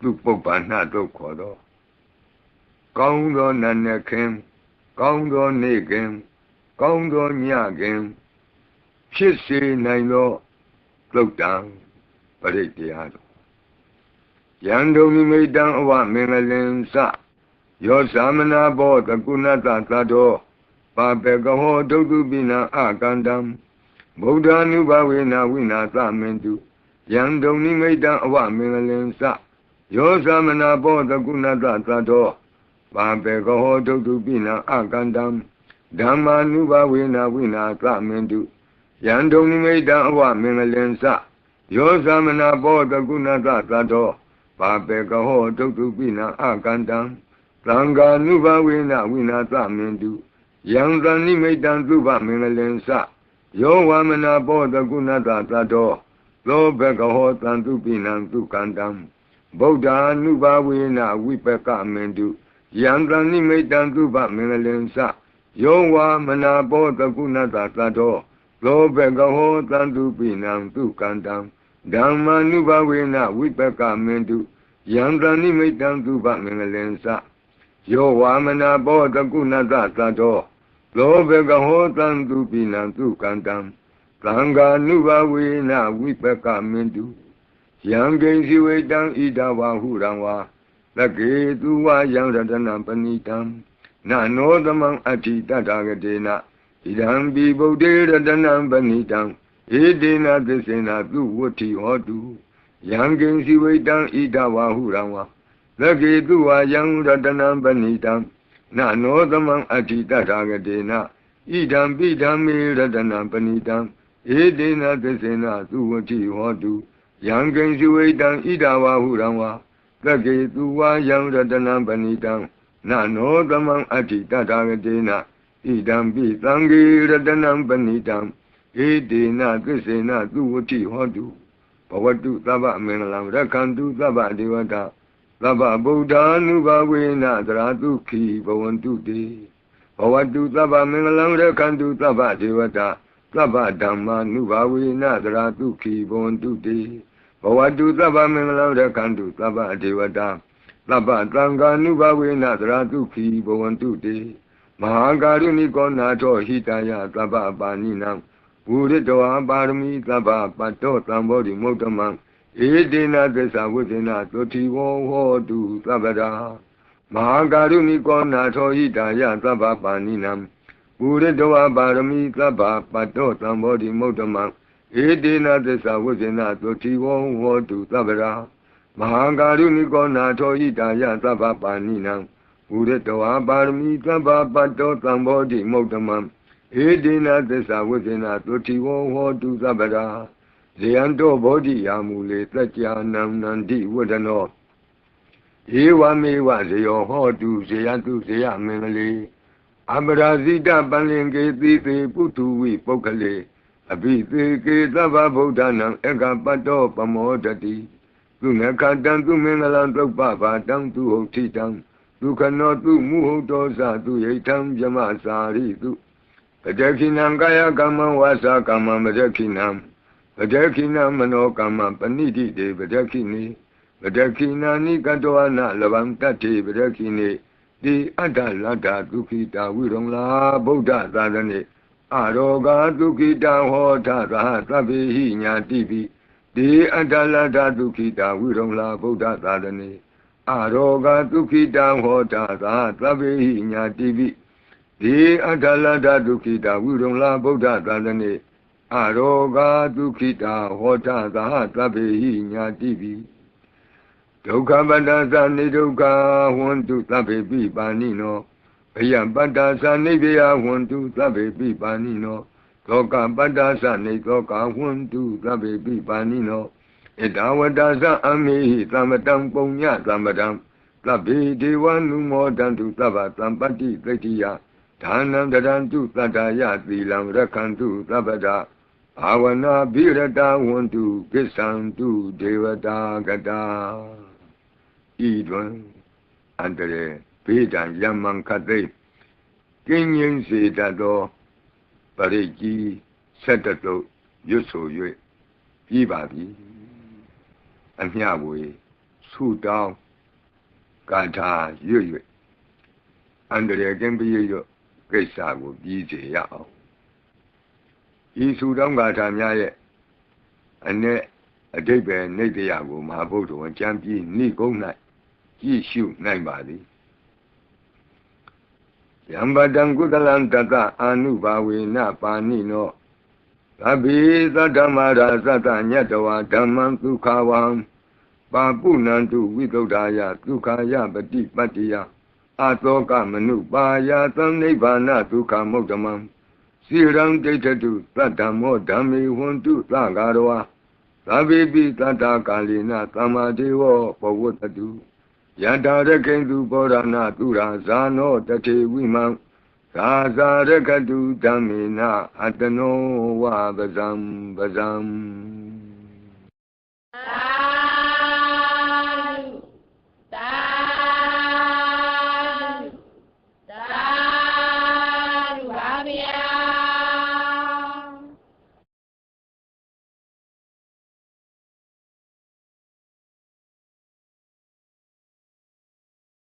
သူပုပ္ပန္နတို့ခေါ်တော့ကောင်းသောနတ်နဲ့ခင် ကောင်းသောနေ့ခင် ကောင်းသောညခင် ဖြစ်စေနိုင်သောသုတ်တံပရိတရားတော်ယံဒုံမိမိတံအဝမင်္ဂလင်စယောသမနာဘောတကုဏတသတ္တောပါပေကဟောဒုတုပိနာအကန္တံဗုဒ္ဓ ानु ဘဝေနဝိနာသမင်တုယံဒုံနိမိတံအဝမင်္ဂလင်စ ယောသမနာဘောတကုဏတသတ္တောပါပေကဟောဒုတုပိနာအကန္တံဓမ္မာနုဘဝေနဝိနာသမင်တုယံဒုံနိမိတံအဝမင်္ဂလင်စယောသမနာဘောတကုဏတသတ္တောပါပေကဟောဒုတုပိနာအကန္တံသံဃာနုဘဝေနဝိနာသမင်တုယံသနိမိတံသုဘမင်္ဂလင်္စယောဝမနာဘောတကုဏတသတ္တောသောဘကဟောတံသူပိနံသူကန္တံ ဗုဒ္ဓ ानु ဘဝေနဝိပကမင်တုယံသနိမိတံသုဘမင်္ဂလင်္စယောဝမနာဘောတကုဏတသတ္တောသောဘကဟောတံသူပိနံသူကန္တံဓမ္မာနုဘဝေနဝိပကမင်တုယံသနိမိတံသုဘမင်္ဂလင်္စယောဝါမနာဘောတကုဏတသတ္တောလောဘကဟောတံသူပိနံသူကံတံသံဃာနုဘဝေနဝိပကမင်တု ယံကိဉ္စီဝေတံဣဒဝဟုရံဝါသကေသူဝယံရတနံပဏိတံနနောသမံအဋ္ဌိတတဂတေနဣဒံပိဗုဒ္ဓေရတနံပဏိတံဧတေနသစ္စေနသူဝတ္ထိဟောတုယံကိဉ္စီဝေတံဣဒဝဟုရံဝါသကေသူဝယံရတနံပဏိတံနနောသမံအဋ္ဌိတထာဂတေနဣဒံပိဓမ္မေရတနံပဏိတံဧတေနသစ္စေနသူဝတိဟောတု ယံကိဉ္စဝိတံဣဒဝါဟုရံဝါသက္ကေသူဝါယံရတနံပဏိတံနနောသမံအဋ္ဌိတထာဂတေနဣဒံပိသံဃေရတနံပဏိတံဧတေနသစ္စေနသူဝတိဟောတုဘဝတုသဗ္ဗမင်္ဂလံရက္ခန္တုသဗ္ဗဒေဝတာသဗ္ဗဗုဒ္ဓ ानु ဘဝေနသရတုခိဘဝန္တုတေဘဝတုသဗ္ဗမင်္ဂလံရခန္တုသဗ္ဗဒေဝတာသဗ္ဗဓမ္မာနုဘဝေနသရတုခိဘဝန္တုတေ ဘဝတုသဗ္ဗမင်္ဂလံရခန္တုသဗ္ဗဒေဝတာသဗ္ဗသံဃာနုဘဝေနသရတုခိဘဝန္တုတေမဟာကာရုဏိကောနာထောဟိတယသဗ္ဗပါဏိနံဝုရတောပါရမီသဗ္ဗပတ္တောသံဘောဓိမုဒ္ဓမံဧတေနသစ္စာဝိသေနသုတိဝောဟောတုသဗ္ဗရာမဟာကာရုဏိကောနာထောဟိတာယသဗ္ဗပါဏိနံပုရိတဝပါရမီသဗ္ဗပတ္တောသံဘောဓိမုဒ္ဓမံ ဧတေနသစ္စာဝိသေနသုတိဝောဟောတုသဗ္ဗရာမဟာကာရုဏိကောနာထောဟိတာယသဗ္ဗပါဏိနံပုရိတဝပါရမီသဗ္ဗပတ္တောသံဘောဓိမုဒ္ဓမံဧတေနသစ္စာဝိသေနသုတိဝောဟောတုသဗ္ဗရာဇယံတောဘောဓိယာမူလေသัจ जा နံနန္တိဝဒနောဧဝမေဝဇယောဟောတုဇယတုဇယမင်္ဂလေအပရာဇိတပန္လင်ကေတိသေပုထုဝိပုဂ္ဂလေ အဘိသေကေသဗ္ဗဗုဒ္ဓနံအကပတ္တောပမောတတိသူနခတံသူမင်္ဂလံသုပ္ပဘာတံသူဟုတ်တိတံဒုက္ခနောသူမုဟုတ်တောသသူယိထံယမစာရိတုပတခိနံကာယကမ္မဝါစာကမ္မပတခိနံပဒခိနမနောကမ္မပဏိတိတေပဒခိနိပဒခိနာနိကတောအနလဗံတတ္တိပဒခိနိတိအတ္တလတ္တဒုခိတာဝိရုံလာဗုဒ္ဓသာသနေ အရောဂဒုခိတဟောထသာသဗ္ဗေဟိညာတိပိတိအတ္တလတ္တဒုခိတာဝိရုံလာဗုဒ္ဓသာသနေအရောဂဒုခိတဟောထသာသဗ္ဗေဟိညာတိပိတိအတ္တလတ္တဒုခိတာဝိရုံလာဗုဒ္ဓသာသနေအရောဂဒုခိတာဟောတာသာသဗ္ဗေဟိညာတိပိဒုက္ခပတ္တသနိဒုက္ခဟွန်တုသဗ္ဗေပိပါဏိနော ဘယပတ္တသနိဗ္ဗယဟွန်တုသဗ္ဗေပိပါဏိနောသောကပတ္တသနိသောကဟွန်တုသဗ္ဗေပိပါဏိနောဣဒဝတ္တသအမေဟိသမတံပုံညသမတံသဗ္ဗေဒေဝနုမောတံတုသဗ္ဗသံပတ္တိသိတိယဒါနံတရံတုသတ္တယသီလံရခန္တုသဗ္ဗတာဘာဝနာဘိရတဝန္တုကိစ္ဆံတုဒေဝတာကတာဤတွင်အန္တရေ ဘေးတံယမံခတ်သိကင်းငင်းစေတတ်သောပရိကြီးဆက်တတုရွတ်ဆို၍ပြီးပါပြီအမျှဝေဆုတောင်းကာထာရွတ်ရွတ်အန္တရာယ်ကင်းပြည့်ရွတ်ကိစ္စကိုပြီးစေရအောင်ဤဆုတောင်းကာထာများရဲ့အ ਨੇ အတိတ်ပဲနေတရားကိုမဟာဗုဒ္ဓဝန်ကြံပြီးနှိကုံး၌ကြည့်ရှုနိုင်ပါသည် ယံပတံကုသလံတတအာနုဘာဝေနပါဏိနောသဗ္ဗေသတ္တမရာသတ္တညတဝါဓမ္မံဒုက္ခဝံပါပုဏ္ဏန္တုဝိသုဒ္ဓာယဒုက္ခယပတိပတ္တိယအာသောကမနုပါယသံနိဗ္ဗာနဒုက္ခမုဒ္ဓမံစီရံဒိဋ္ဌတုသတ္တမောဓမ္မေဝန္တုသဂါရဝါသဗ္ဗေပိတတ္တာကာလိနသမ္မာဒေဝဘဝတတု ယန္တာရကိန္တုဘောရဏသူရာဇာနောတထေဝိမံသာဇာရကတုဓမ္မေနအတနောဝပဇံပဇံ